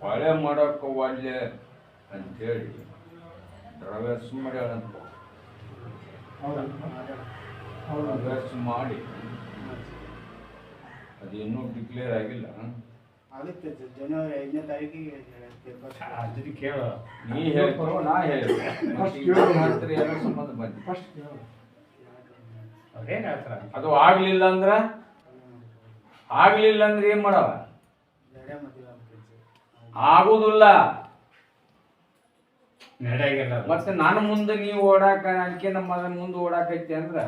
ಹೊಳೆ ಮಾಡಕ್ಕ ಒಳ್ಳೆ ಅಂತೇಳಿ ಡ್ರೈವರ್ಸ್ ಮಾಡ್ಯಾಳಂತ ಡ್ರೈವರ್ಸ್ ಮಾಡಿ. ಅದೇನೂ ಡಿಕ್ಲೇರ್ ಆಗಿಲ್ಲ. ಆಗುತ್ತೆ ಜನವರಿ ಐದನೇ ತಾರೀಕಿಗೆ ಅದ್ರಿ ಅದಕ್ಕೆ ಕೇಳು. ನೀ ಹೇಳ್ಕೊ ನಾ ಹೇಳಿ ಮಾಡ್ತೀರಿ ಏನೋ ಸಂಬಂಧ ಬಂತು ಅವ್ರೇನು ಹೇಳ್ತಾರ ಅದು ಆಗ್ಲಿಲ್ಲ ಅಂದ್ರ? ಆಗ್ಲಿಲ್ಲ ಅಂದ್ರೆ ಏನ್ ಮಾಡವ ಆಗುದಿಲ್ಲ. ನಡೆಯಾಗಿಲ್ಲ. ಮತ್ತೆ ನಾನು ಮುಂದೆ ನೀವು ಓಡಾಕ ಅದಕ್ಕೆ ನಮ್ಮ ಮಗನ ಮುಂದೆ ಓಡಾಕೈತಿ ಅಂದ್ರ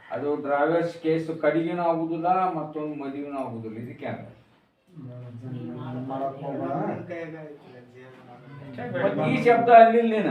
ಅದು ಡ್ರೈವರ್ಸ್ ಕೇಸ್ ಕಡಿಗೆನೂ ಆಗುದಿಲ್ಲ ಮತ್ತೊಂದು ಮದುವೆನೂ ಆಗುದಿಲ್ಲ. ಇದಕ್ಕೆ ಅಂದ್ರೆ. ಈ ಶಬ್ದ ಅಲ್ಲಿಲ್ಲ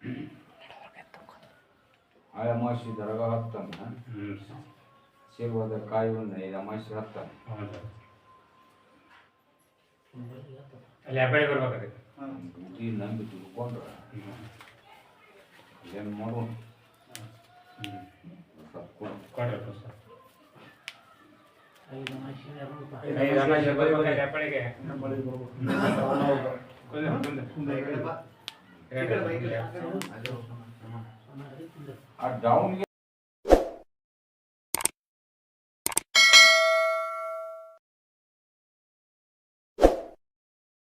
ಹೌದು ಇದು ಮಾಡಾಯ್ತು ಆ ಅಮಾಸಿ ದರಗ ಹತ್ತನ್ನ ಹ್ಞೂ ಸೇರ್ವಾದ ಕಾಯುವನ್ನ ಐದು ಅಮಾಸಿ ಹತ್ತಾನ ಹೌದು ಅಲ್ಲಿ ಹೆಬ್ಬಳ್ಳಿ ಬರ್ಬೇಕು ಅದಕ್ಕೆ ಡ್ಯೂಟಿ ನಂಬಿ ತಿಳ್ಕೊಂಡ್ರ ಹ್ಞೂ ಏನು ಮಾಡೋಣ ಹ್ಞೂ ತಪ್ಕೊಂಡು ಕೊಡ್ರಿ ಸರ್ ಐದು ಅಮಾವಾಸ್ಯೆ ಬರ್ಬೇಕು ಹೆಬ್ಬಳ್ಳಿಗೆ डाउन